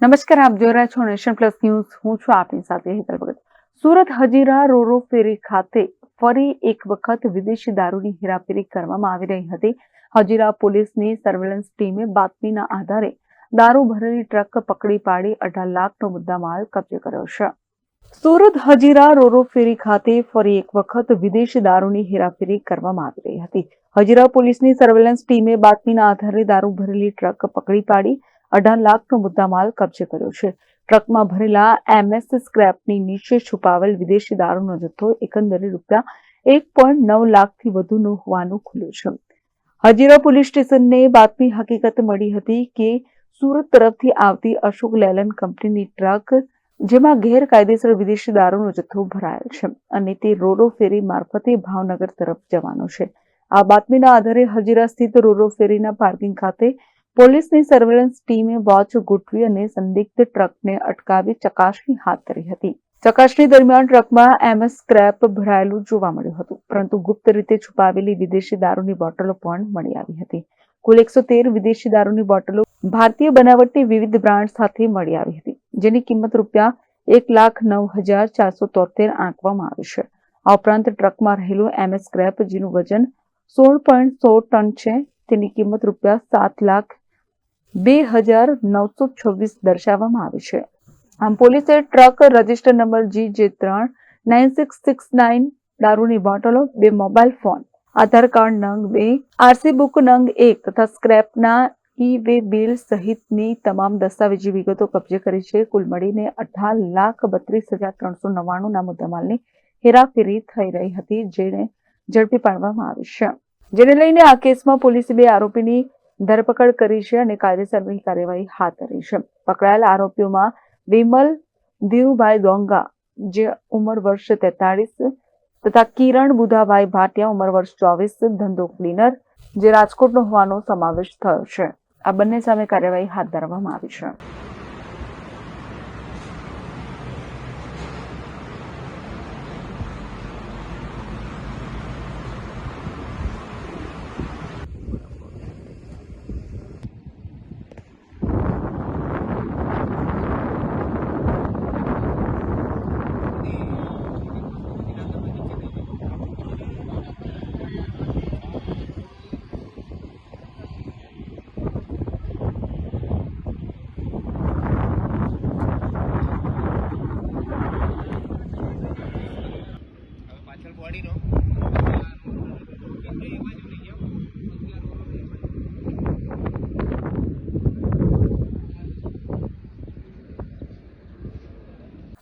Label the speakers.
Speaker 1: નમસ્કાર, આપ જોઈ રહ્યા છો નેશન પ્લસ ન્યૂઝ. હું છું આપની સાથે હેતલ ભગત. સુરત હજીરા રોરો ફેરી ખાતે ફરી એક વખત વિદેશી દારૂની હેરાફેરી કરવામાં આવી રહી હતી. હજીરા પોલીસની સર્વેલન્સ ટીમે બાતમીના આધારે દારૂ ભરેલી ટ્રક પકડી પાડી અઢાર લાખનો મુદ્દામાલ કબજે કર્યો છે. સુરત હજીરા રોરો ફેરી ખાતે ફરી એક વખત વિદેશી દારૂની હેરાફેરી કરવામાં આવી રહી હતી. હજીરા પોલીસની સર્વેલન્સ ટીમે બાતમીના આધારે દારૂ ભરેલી ટ્રક પકડી પાડી અઢાર લાખનો મુદ્દામાલ કબજે કર્યો છે. ટ્રકમાં ભરેલા એમએસ સ્ક્રેપની નીચે છુપાવેલ વિદેશી દારૂનો જથ્થો એકંદરે રૂપિયા એક પોઈન્ટ નવ લાખથી વધુનો હોવાનું ખુલ્યું છે. હજીરા પોલીસ સ્ટેશનને બાતમી હકીકત મળી હતી કે સુરત તરફથી આવતી અશોક લેલન કંપનીની ટ્રક, જેમાં ગેરકાયદેસર વિદેશી દારૂનો જથ્થો ભરાયેલ છે અને તે રોરો ફેરી મારફતે ભાવનગર તરફ જવાનો છે. આ બાતમીના આધારે હજીરા સ્થિત રોરો ફેરીના પાર્કિંગ ખાતે પોલીસની સર્વેલન્સ ટીમે વોચ ગોઠવી અને સંદિગ્ધ ટ્રકને અટકાવી ચકાસણી હાથ ધરી હતી. ચકાસણી દરમિયાન ટ્રકમાં એમએસ સ્ક્રેપ ભરાયેલું જોવા મળ્યું હતું, પરંતુ ગુપ્ત રીતે છુપાવેલી વિદેશી દારૂની બોટલો પણ મળી આવી હતી. કુલ એકસો તેર વિદેશી દારૂની બોટલો ભારતીય બનાવટની વિવિધ બ્રાન્ડ સાથે મળી આવી હતી, જેની કિંમત રૂપિયા એક લાખ નવ હજાર ચારસો તોતેર આંકવામાં આવી છે. આ ઉપરાંત ટ્રકમાં રહેલું એમએસ સ્ક્રેપ, જેનું વજન સોળ પોઈન્ટ સો ટન છે, તેની કિંમત રૂપિયા સાત લાખ બે હજાર નવસો છવ્વીસ દર્શાવવામાં આવી છે. આમ પોલીસે ટ્રક રજિસ્ટર નંબર જી જે ત્રણ, નાઇન સિક્સ સિક્સ નાઇન દારૂની બોટલો, બે મોબાઈલ ફોન, આધાર કાર્ડ નંગ બે, આરસી બુક નંગ એક તથા સ્ક્રેપના ઈ વે બિલ સહિતની તમામ દસ્તાવેજી વિગતો કબજે કરી છે. કુલ મળીને અઢાર લાખ બત્રીસ હજાર ત્રણસો નવ્વાણુંના મુદ્દામાલની હેરાફેરી થઈ રહી હતી જેને ઝડપી પાડવામાં આવી છે. જેને લઈને આ કેસમાં પોલીસે બે આરોપીની ધરપકડ કરી છે અને કાયદેસરની કાર્યવાહી હાથ ધરી છે. પકડાયેલા આરોપીઓમાં વિમલ ધીરુભાઈ દોંગા જે ઉંમર વર્ષ તેતાળીસ, તથા કિરણ બુધાભાઈ ભાટિયા, ઉંમર વર્ષ ચોવીસ, ધંધો ક્લીનર, જે રાજકોટનો હોવાનો સમાવેશ થયો છે. આ બંને સામે કાર્યવાહી હાથ ધરવામાં આવી છે.